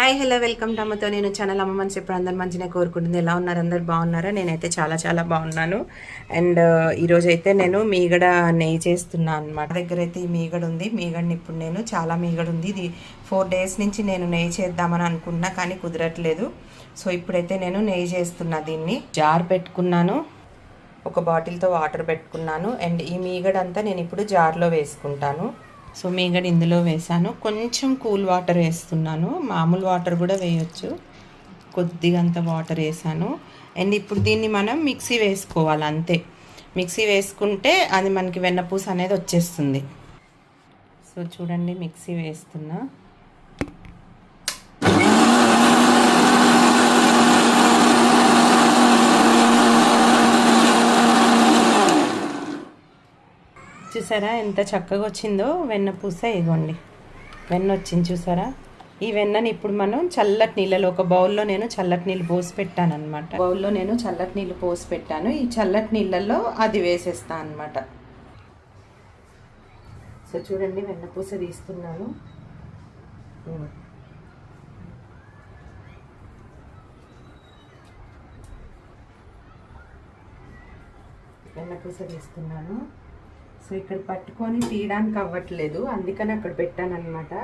Hi hello welcome టమ్మతో అమ్మతో నేను channel అమ్మ మనసు ఇప్పుడు అందరు మంచిగా కోరుకుంటుంది. ఎలా ఉన్నారు? అందరు బాగున్నారా? నేనైతే చాలా చాలా బాగున్నాను. అండ్ ఈరోజు అయితే నేను మీగడ నెయ్యి చేస్తున్నాను అనమాట దగ్గర అయితే ఈ మీగడ ఉంది. మీగడని ఇప్పుడు నేను చాలా మీగడ ఉంది. ఇది ఫోర్ డేస్ నుంచి నేను నెయ్యి చేద్దామని అనుకున్నా కానీ కుదరట్లేదు. సో ఇప్పుడైతే నేను నెయ్యి చేస్తున్నా దీన్ని. జార్ పెట్టుకున్నాను. ఒక బాటిల్తో వాటర్ పెట్టుకున్నాను. అండ్ ఈ మీగడంతా నేను ఇప్పుడు జార్లో వేసుకుంటాను. సో మీగడ ఇందులో వేసాను కొంచెం కూల్ వాటర్ వేస్తున్నాను. మామూలు వాటర్ కూడా వేయొచ్చు. కొద్దిగంత వాటర్ వేసాను అండ్ ఇప్పుడు దీన్ని మనం మిక్సీ వేసుకోవాలి అంతే. మిక్సీ వేసుకుంటే అది మనకి వెన్నపూస అనేది వచ్చేస్తుంది. సో చూడండి మిక్సీ వేస్తున్నా. చూసారా ఎంత చక్కగా వచ్చిందో? వెన్న పూస ఇగోండి వెన్న వచ్చింది చూసారా? ఈ వెన్నని ఇప్పుడు మనం చల్లటి నీళ్ళలో ఒక బౌల్లో నేను చల్లటి నీళ్ళు పోసి పెట్టాను అనమాట బౌల్లో నేను చల్లటి నీళ్ళు పోసి పెట్టాను. ఈ చల్లటి నీళ్ళల్లో అది వేసేస్తాను అనమాట సో చూడండి వెన్న పూస తీస్తున్నాను. వెన్నపూస తీస్తున్నాను. సో ఇక్కడ పట్టుకొని తీయడానికి అవ్వట్లేదు. అందుకని అక్కడ పెట్టాను అనమాట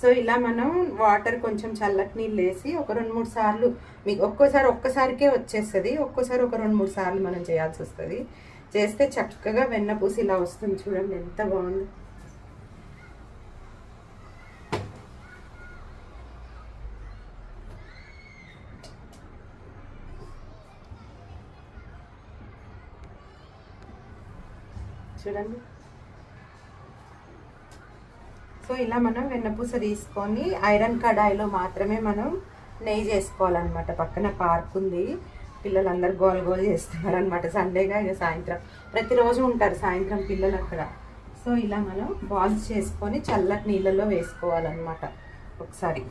సో ఇలా మనం వాటర్ కొంచెం చల్లటి నీళ్ళు వేసి ఒక రెండు మూడు సార్లు మీకు ఒక్కోసారి ఒక్కసారికే వచ్చేస్తుంది. ఒక్కోసారి ఒక రెండు మూడు సార్లు మనం చేయాల్సి వస్తుంది. చేస్తే చక్కగా వెన్నపూసి ఇలా వస్తుంది చూడండి ఎంత బాగుంది. చూడండి. సో ఇలా మనం వెన్నపూస తీసుకొని ఐరన్ కడాయిలో మాత్రమే మనం నెయ్యి చేసుకోవాలన్నమాట. పక్కన పార్క్ ఉంది. పిల్లలందరూ గోల్ గోల్ చేస్తున్నారు అనమాట సండేగా ఇక సాయంత్రం. ప్రతిరోజు ఉంటారు సాయంత్రం పిల్లలు అక్కడ. సో ఇలా మనం బాల్స్ చేసుకొని చల్లటి నీళ్ళలో వేసుకోవాలన్నమాట. ఒకసారి.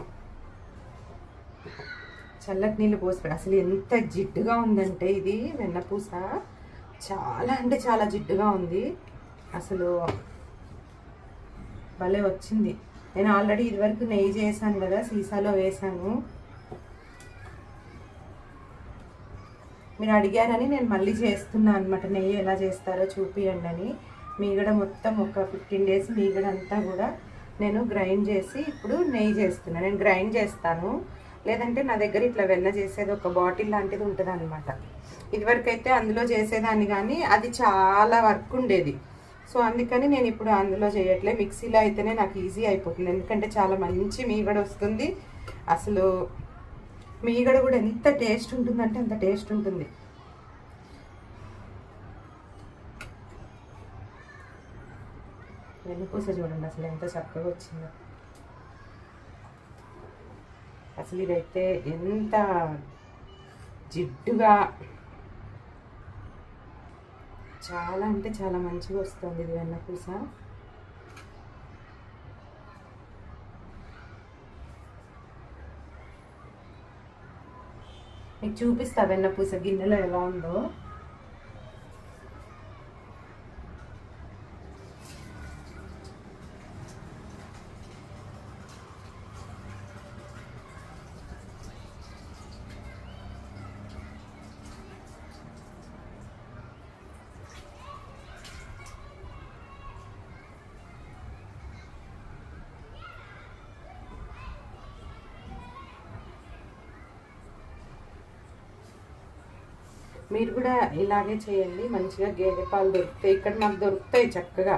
చల్లటి నీళ్ళు పోసి అసలు ఎంత జిడ్డుగా ఉందంటే ఇది వెన్నపూస. చాలా అంటే చాలా జిడ్డుగా ఉంది. అసలు భలే వచ్చింది. నేను ఆల్రెడీ ఇదివరకు నెయ్యి చేశాను కదా సీసాలో వేసాను మీరు అడిగారని నేను మళ్ళీ చేస్తున్నాను అనమాట నెయ్యి ఎలా చేస్తారో చూపియండి అని. మీగడ మొత్తం ఒక ఫిఫ్టీన్ డేస్ మీగడ అంతా కూడా నేను గ్రైండ్ చేసి ఇప్పుడు నెయ్యి చేస్తున్నాను నేను గ్రైండ్ చేస్తాను. లేదంటే నా దగ్గర ఇట్లా వెన్న చేసేది ఒక బాటిల్ లాంటిది ఉంటుంది అనమాట ఇదివరకైతే అందులో చేసేదాన్ని కానీ అది చాలా వర్క్ ఉండేది. సో అందుకని నేను ఇప్పుడు అందులో చేయట్లే. మిక్సీలో అయితేనే నాకు ఈజీ అయిపోతుంది. ఎందుకంటే చాలా మంచి మీగడ వస్తుంది. అసలు మీగడ కూడా ఎంత టేస్ట్ ఉంటుందంటే అంత టేస్ట్ ఉంటుంది. వెన్నుపూస చూడండి అసలు ఎంత చక్కగా వచ్చిందో. అసలు ఇదైతే ఎంత జిడ్డుగా చాలా అంటే చాలా మంచిగా వస్తుంది ఇది వెన్నపూస మీకు చూపిస్తా వెన్నపూస గిన్నెలో ఎలా ఉందో. మీరు కూడా ఇలాగే చేయండి మంచిగా గేదె పాలు దొరుకుతాయి. ఇక్కడ మాకు దొరుకుతాయి చక్కగా.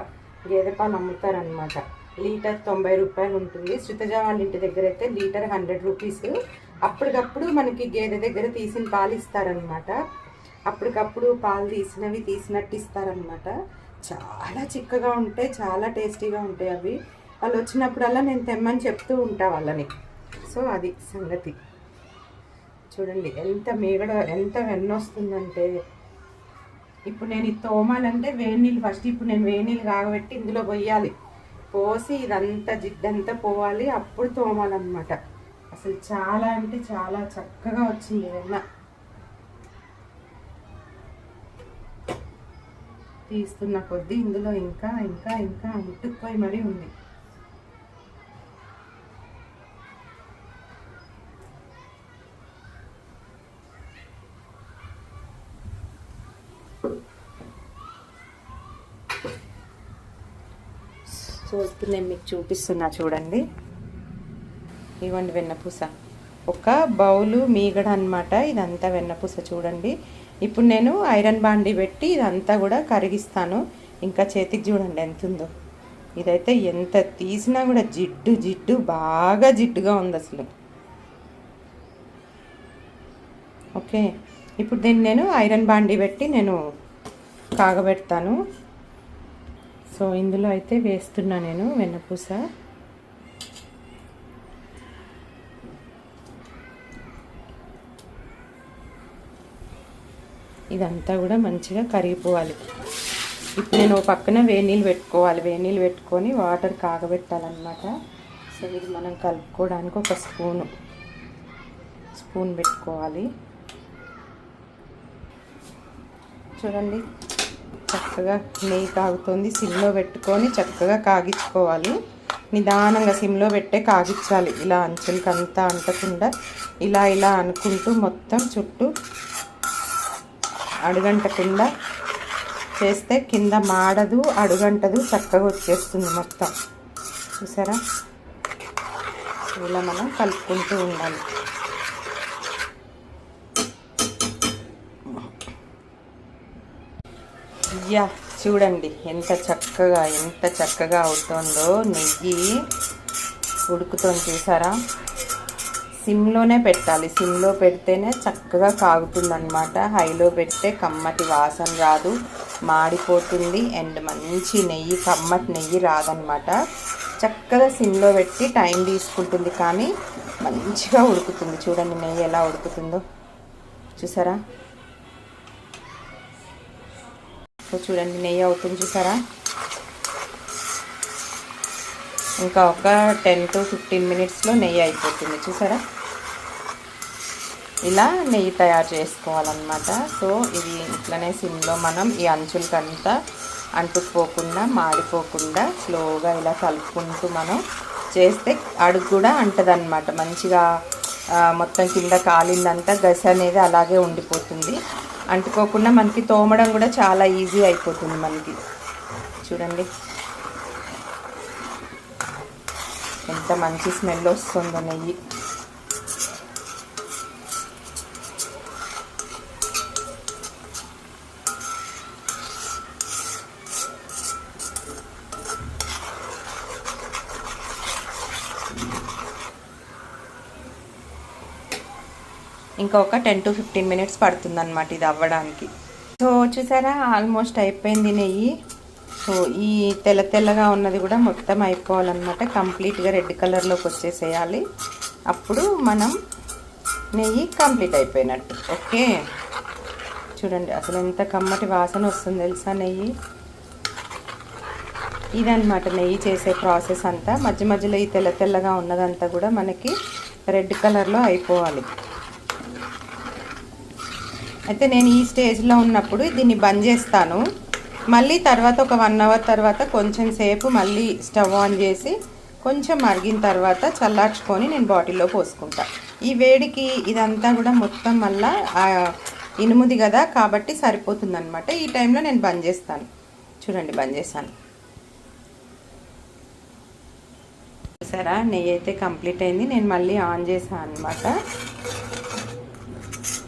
గేదె పాలు అమ్ముతారనమాట లీటర్ తొంభై రూపాయలు ఉంటుంది. శృతజ వాళ్ళ ఇంటి దగ్గర అయితే లీటర్ హండ్రెడ్ రూపీస్. అప్పటికప్పుడు మనకి గేదె దగ్గర తీసిన పాలు ఇస్తారనమాట అప్పటికప్పుడు పాలు తీసినవి తీసినట్టు ఇస్తారనమాట చాలా చిక్కగా ఉంటాయి చాలా టేస్టీగా ఉంటాయి అవి. వాళ్ళు వచ్చినప్పుడల్లా నేను తెమ్మని చెప్తూ ఉంటా వాళ్ళని. సో అది సంగతి. చూడండి ఎంత మీగడ ఎంత వెన్న వస్తుందంటే ఇప్పుడు నేను ఇది తోమాలంటే వేడి నీళ్ళు ఫస్ట్ ఇప్పుడు నేను వేడి నీళ్ళు కాగబెట్టి ఇందులో పోయాలి పోసి ఇదంతా జిడ్డంతా పోవాలి అప్పుడు తోమాలన్నమాట. అసలు చాలా అంటే చాలా చక్కగా వచ్చింది వెన్న. తీస్తున్న కొద్దీ ఇందులో ఇంకా ఇంకా ఇంకా అంటుకుపోయి మరీ ఉంది. సో ఇప్పుడు నేను మీకు చూపిస్తున్నా చూడండి. ఇవ్వండి వెన్నపూస. ఒక బౌలు మీగడ అనమాట ఇదంతా వెన్నపూస చూడండి. ఇప్పుడు నేను ఐరన్ బాండి పెట్టి ఇదంతా కూడా కరిగిస్తాను. ఇంకా చేతికి చూడండి ఎంత ఉందో ఇదైతే ఎంత తీసినా కూడా జిడ్డు జిడ్డు బాగా జిడ్డుగా ఉంది అసలు. ఓకే. ఇప్పుడు దీన్ని నేను ఐరన్ బాండి పెట్టి నేను కాగబెడతాను. సో ఇందులో అయితే వేస్తున్నా నేను వెన్నపూస. ఇదంతా కూడా మంచిగా కరిగిపోవాలి. ఇప్పుడు నేను పక్కన వేనీళ్ళు పెట్టుకోవాలి. వేనీళ్ళు పెట్టుకొని వాటర్ కాగబెట్టాలన్నమాట. సో ఇది మనం కలుపుకోవడానికి ఒక స్పూను. స్పూన్ పెట్టుకోవాలి. చూడండి. చక్కగా నెయ్యి కాగుతుంది. సిమ్లో పెట్టుకొని చక్కగా కాగించుకోవాలి. నిదానంగా సిమ్లో పెట్టే కాగించాలి. ఇలా అంచులకంతా అంటకుండా ఇలా ఇలా అనుకుంటూ మొత్తం చుట్టూ అడుగంటకుండా చేస్తే కింద మాడదు అడుగంటదు చక్కగా వచ్చేస్తుంది మొత్తం. చూసారా? ఇలా మనం కలుపుకుంటూ ఉండాలి. యా చూడండి ఎంత చక్కగా ఎంత చక్కగా అవుతుందో నెయ్యి ఉడుకుతుంది చూసారా? సిమ్లోనే పెట్టాలి. సిమ్లో పెడితేనే చక్కగా కాగుతుందనమాట హైలో పెడితే కమ్మటి వాసన రాదు. మాడిపోతుంది. అండ్ మంచి నెయ్యి కమ్మటి నెయ్యి రాదనమాట చక్కగా సిమ్లో పెట్టి టైం తీసుకుంటుంది కానీ మంచిగా ఉడుకుతుంది. చూడండి నెయ్యి ఎలా ఉడుకుతుందో. చూసారా? సో చూడండి నెయ్యి అవుతుంది చూసారా? ఇంకా ఒక టెన్ టు ఫిఫ్టీన్ మినిట్స్లో నెయ్యి అయిపోతుంది చూసారా? ఇలా నెయ్యి తయారు చేసుకోవాలన్నమాట. సో ఇది ఇట్లనే సిమ్లో మనం ఈ అంచులకంతా అంటుకుపోకుండా మాడిపోకుండా స్లోగా ఇలా కలుపుకుంటూ మనం చేస్తే అడుగు కూడా అంటదన్నమాట. మంచిగా మొత్తం కింద కాలిందంతా గస అనేది అలాగే ఉండిపోతుంది. అంటుకోకుండా మనకి తోమడం కూడా చాలా ఈజీ అయిపోతుంది మనకి. చూడండి. ఎంత మంచి స్మెల్ వస్తుందో నెయ్యి. ఇంకా ఒక టెన్ టు ఫిఫ్టీన్ మినిట్స్ పడుతుంది అనమాట ఇది అవ్వడానికి. సో చూసారా ఆల్మోస్ట్ అయిపోయింది నెయ్యి. సో ఈ తెల్ల తెల్లగా ఉన్నది కూడా మొత్తం అయిపోవాలన్నమాట. కంప్లీట్గా రెడ్ కలర్లోకి వచ్చేసేయాలి. అప్పుడు మనం నెయ్యి కంప్లీట్ అయిపోయినట్టు. ఓకే? చూడండి అసలు ఎంత కమ్మటి వాసన వస్తుంది తెలుసా నెయ్యి? ఇదనమాట నెయ్యి చేసే ప్రాసెస్ అంతా. మధ్య మధ్యలో ఈ తెల్ల తెల్లగా ఉన్నదంతా కూడా మనకి రెడ్ కలర్లో అయిపోవాలి. అయితే నేను ఈ స్టేజ్లో ఉన్నప్పుడు దీన్ని బంద్ చేస్తాను. మళ్ళీ తర్వాత ఒక వన్ అవర్ తర్వాత కొంచెం సేపు మళ్ళీ స్టవ్ ఆన్ చేసి కొంచెం మరిగిన తర్వాత చల్లార్చుకొని నేను బాటిల్లో పోసుకుంటా. ఈ వేడికి ఇదంతా కూడా మొత్తం మళ్ళా ఇనుముది కదా కాబట్టి సరిపోతుందనమాట ఈ టైంలో నేను బంద్ చేస్తాను. చూడండి బంద్ చేశాను. చూసారా? నెయ్యి అయితే కంప్లీట్ అయింది. నేను మళ్ళీ ఆన్ చేశాను అనమాట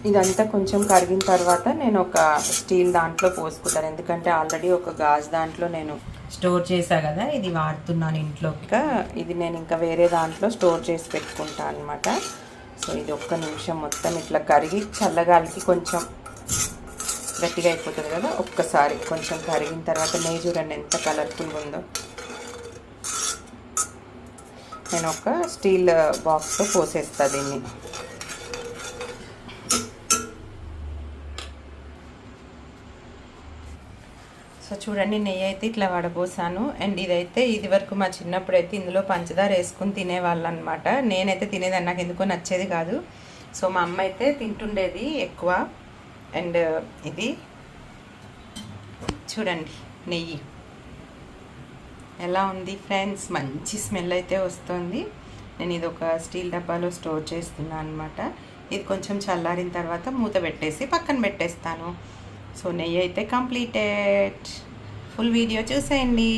ఇదంతా కొంచెం కరిగిన తర్వాత నేను ఒక స్టీల్ దాంట్లో పోసుకుంటాను. ఎందుకంటే ఆల్రెడీ ఒక గాజు దాంట్లో నేను స్టోర్ చేసా కదా ఇది వాడుతున్నాను ఇంట్లో ఇంకా ఇది నేను ఇంకా వేరే దాంట్లో స్టోర్ చేసి పెట్టుకుంటాను అనమాట సో ఇది ఒక్క నిమిషం మొత్తం ఇట్లా కరిగి చల్లగాలికి కొంచెం గట్టిగా అయిపోతుంది కదా ఒక్కసారి కొంచెం కరిగిన తర్వాత నెయ్యి చూడండి ఎంత కలర్ఫుల్గా ఉందో. నేను ఒక స్టీల్ బాక్స్లో పోసేస్తా దీన్ని. సో చూడండి నెయ్యి అయితే ఇట్లా వడబోసాను. అండ్ ఇదైతే ఇది వరకు మా చిన్నప్పుడు అయితే ఇందులో పంచదార వేసుకుని తినేవాళ్ళు అనమాట నేనైతే తినేదాన్ని నాకు ఎందుకో నచ్చేది కాదు. సో మా అమ్మ అయితే తింటుండేది ఎక్కువ. అండ్ ఇది చూడండి నెయ్యి. ఎలా ఉంది ఫ్రెండ్స్? మంచి స్మెల్ అయితే వస్తుంది. నేను ఇది ఒక స్టీల్ డబ్బాలో స్టోర్ చేస్తున్నాను అనమాట. ఇది కొంచెం చల్లారిన తర్వాత మూత పెట్టేసి పక్కన పెట్టేస్తాను. సో నెయ్యి అయితే కంప్లీటెడ్. ఫుల్ వీడియో చూసేయండి.